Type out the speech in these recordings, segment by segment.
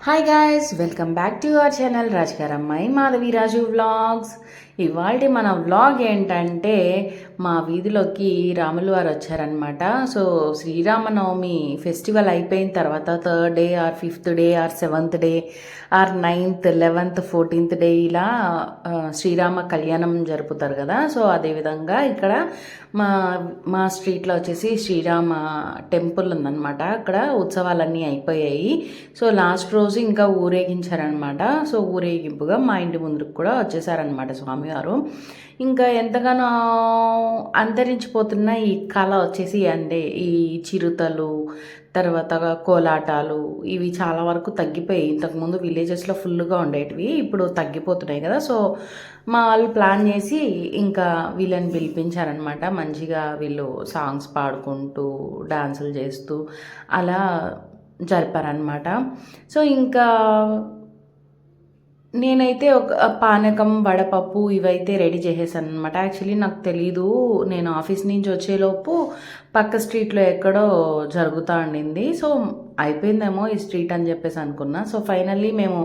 Hi guys welcome back to our channel రాజుగారు అమ్మాయి మాధవి రాజు vlogs ఇవాళ మన వ్లాగ్ ఏంటంటే మా వీధిలోకి రాములు వారు వచ్చారనమాట సో శ్రీరామనవమి ఫెస్టివల్ అయిపోయిన తర్వాత third day or fifth day or seventh day or ninth eleventh fourteenth day ఇలా శ్రీరామ కళ్యాణం జరుపుతారు కదా. సో అదేవిధంగా ఇక్కడ మా మా స్ట్రీట్లో వచ్చేసి శ్రీరామ టెంపుల్ ఉందన్నమాట. అక్కడ ఉత్సవాలన్నీ అయిపోయాయి. సో లాస్ట్ రోజు ఇంకా ఊరేగించారనమాట సో ఊరేగింపుగా మా ఇంటి ముందుకు కూడా వచ్చేసారనమాట స్వామివారు ఇంకా ఎంతగానో అంతరించిపోతున్న ఈ కళ వచ్చేసి అంటే ఈ చిరుతలు తర్వాత కోలాటాలు ఇవి చాలా వరకు తగ్గిపోయి ఇంతకుముందు విలేజెస్లో ఫుల్గా ఉండేటివి ఇప్పుడు తగ్గిపోతున్నాయి కదా. సో మా వాళ్ళు ప్లాన్ చేసి ఇంకా వీళ్ళని పిలిపించారనమాట మంచిగా వీళ్ళు సాంగ్స్ పాడుకుంటూ డాన్సులు చేస్తూ అలా జరిపారనమాట సో ఇంకా నేనైతే ఒక పానకం వడపప్పు ఇవైతే రెడీ చేసేసాను అనమాట యాక్చువల్లీ నాకు తెలీదు నేను ఆఫీస్ నుంచి వచ్చేలోపు పక్క స్ట్రీట్లో ఎక్కడో జరుగుతూ ఉండింది. సో అయిపోయిందేమో ఈ స్ట్రీట్ అని చెప్పేసి అనుకున్నా. సో ఫైనల్లీ మేము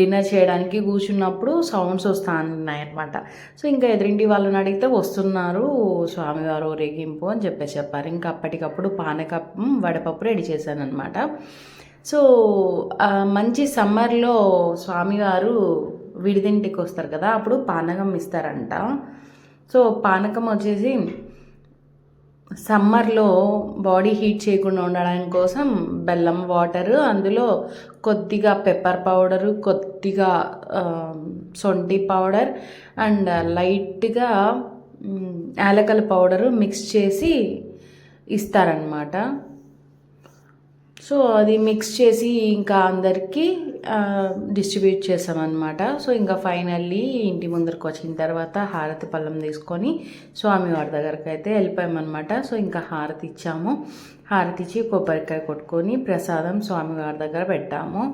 డిన్నర్ చేయడానికి కూర్చున్నప్పుడు సౌండ్స్ వస్తా ఉన్నాయి అనమాట సో ఇంకా ఎదురింటి వాళ్ళని అడిగితే వస్తున్నారు స్వామివారు రేగింపు అని చెప్పేసి చెప్పారు. ఇంకా అప్పటికప్పుడు పానకం వడపప్పు రెడీ చేశాను అనమాట సో మంచి సమ్మర్లో స్వామివారు విడిదింటికి వస్తారు కదా అప్పుడు పానకం ఇస్తారంట. సో పానకం వచ్చేసి సమ్మర్లో బాడీ హీట్ చేయకుండా ఉండడానికి కోసం బెల్లం వాటర్ అందులో కొద్దిగా పెప్పర్ పౌడరు కొద్దిగా సొంటి పౌడర్ అండ్ లైట్గా యాలకల పౌడరు మిక్స్ చేసి ఇస్తారనమాట సో అది మిక్స్ చేసి ఇంకా అందరికీ డిస్ట్రిబ్యూట్ చేసామన్నమాట. సో ఇంకా ఫైనల్లీ ఇంటి ముందరికి వచ్చిన తర్వాత హారతి పళ్ళం తీసుకొని స్వామివారి దగ్గరకు అయితే వెళ్ళిపోయామన్నమాట. సో ఇంకా హారతి ఇచ్చాము. హారతి ఇచ్చి కొబ్బరికాయ కొట్టుకొని ప్రసాదం స్వామివారి దగ్గర పెట్టాము.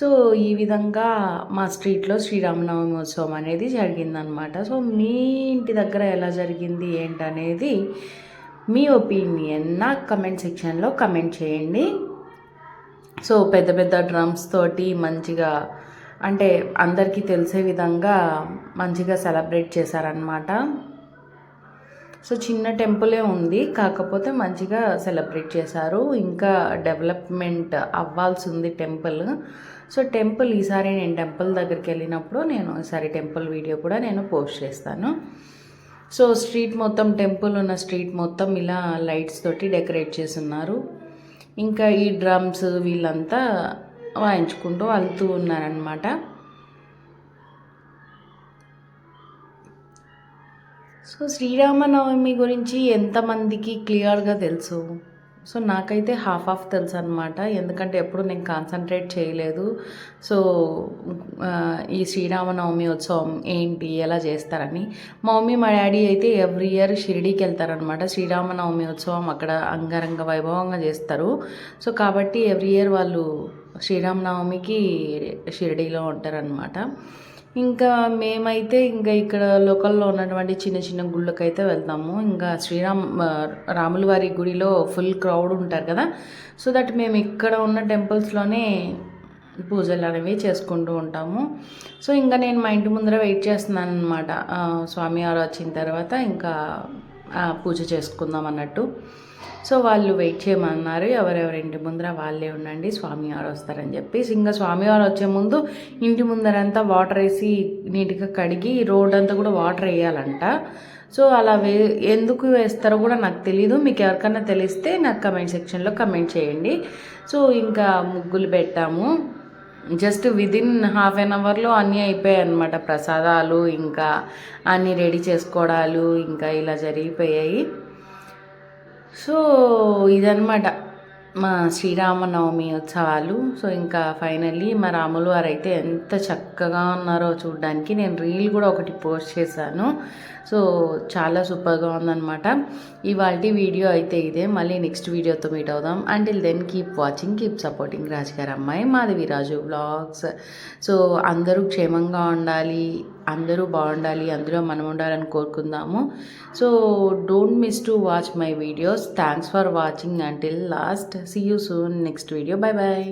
సో ఈ విధంగా మా స్ట్రీట్లో శ్రీరామనవమి ఉత్సవం అనేది జరిగిందనమాట సో మీ ఇంటి దగ్గర ఎలా జరిగింది ఏంటనేది మీ ఒపీనియన్ నాకు కమెంట్ సెక్షన్లో కమెంట్ చేయండి. సో పెద్ద పెద్ద డ్రమ్స్ తోటి మంచిగా అంటే అందరికీ తెలిసే విధంగా మంచిగా సెలబ్రేట్ చేశారనమాట సో చిన్న టెంపులే ఉంది కాకపోతే మంచిగా సెలబ్రేట్ చేశారు. ఇంకా డెవలప్మెంట్ అవ్వాల్సి ఉంది టెంపుల్. సో టెంపుల్ ఈసారి నేను టెంపుల్ దగ్గరికి వెళ్ళినప్పుడు నేను ఈసారి టెంపుల్ వీడియో కూడా నేను పోస్ట్ చేస్తాను. సో స్ట్రీట్ మొత్తం టెంపుల్ ఉన్న స్ట్రీట్ మొత్తం ఇలా లైట్స్ తోటి డెకరేట్ చేసి ఉన్నారు ఇంకా ఈ డ్రమ్స్ వీళ్ళంతా వాయించుకుంటూ వెళ్తూ ఉన్నారనమాట సో శ్రీరామనవమి గురించి ఎంతమందికి క్లియర్గా తెలుసు? సో నాకైతే హాఫ్ ఆఫ్ తెలుసు అనమాట ఎందుకంటే ఎప్పుడు నేను కాన్సన్ట్రేట్ చేయలేదు. సో ఈ శ్రీరామనవమి ఉత్సవం ఏంటి ఎలా చేస్తారని. మా మమ్మీ మా డాడీ అయితే ఎవ్రీ ఇయర్ షిరిడీకి వెళ్తారనమాట శ్రీరామనవమి ఉత్సవం అక్కడ అంగరంగ వైభవంగా చేస్తారు. సో కాబట్టి ఎవ్రీ ఇయర్ వాళ్ళు శ్రీరామనవమికి షిరిడీలో ఉంటారనమాట ఇంకా మేమైతే ఇంకా ఇక్కడ లోకల్లో ఉన్నటువంటి చిన్న చిన్న గుళ్ళకైతే వెళ్తాము. ఇంకా శ్రీరామ్ రాములవారి రాముల వారి గుడిలో ఫుల్ క్రౌడ్ ఉంటారు కదా. సో దట్ మేము ఇక్కడ ఉన్న టెంపుల్స్లోనే పూజలు అనేవి చేసుకుంటూ ఉంటాము. సో ఇంకా నేను మా ఇంటి ముందర వెయిట్ చేస్తున్నాను అనమాట స్వామివారు వచ్చిన తర్వాత ఇంకా పూజ చేసుకుందాం అన్నట్టు. సో వాళ్ళు వెయిట్ చేయమన్నారు ఎవరెవరి ఇంటి ముందర వాళ్ళే ఉండండి స్వామివారు వస్తారని చెప్పి ఇంకా స్వామివారు వచ్చే ముందు ఇంటి ముందరంతా వాటర్ వేసి నీట్గా కడిగి రోడ్ అంతా కూడా వాటర్ వేయాలంట. సో అలా వే ఎందుకు వేస్తారో కూడా నాకు తెలీదు. మీకు ఎవరికైనా తెలిస్తే నాకు కమెంట్ సెక్షన్లో కమెంట్ చేయండి. సో ఇంకా ముగ్గులు పెట్టాము. జస్ట్ విదిన్ హాఫ్ అన్ అవర్లో అన్నీ అయిపోయాయి అనమాట ప్రసాదాలు ఇంకా అన్నీ రెడీ చేసుకోవడాలు ఇంకా ఇలా జరిగిపోయాయి. సో ఇదనమాట మా శ్రీరామనవమి ఉత్సవాలు. సో ఇంకా ఫైనల్లీ మా రాములు వారు అయితే ఎంత చక్కగా ఉన్నారో చూడడానికి నేను రీల్ కూడా ఒకటి పోస్ట్ చేశాను. సో చాలా సూపర్గా ఉందన్నమాట. ఇవాళ వీడియో అయితే ఇదే. మళ్ళీ నెక్స్ట్ వీడియోతో మీట్ అవుదాం. Until then keep watching keep supporting రాజుగారు అమ్మాయి మాధవి రాజు వ్లాగ్స్ సో అందరూ క్షేమంగా ఉండాలి. అందరూ బాగుండాలి అందులో మనం ఉండాలని కోరుకుందాము. So don't miss to watch my videos thanks for watching until last see you soon next video bye bye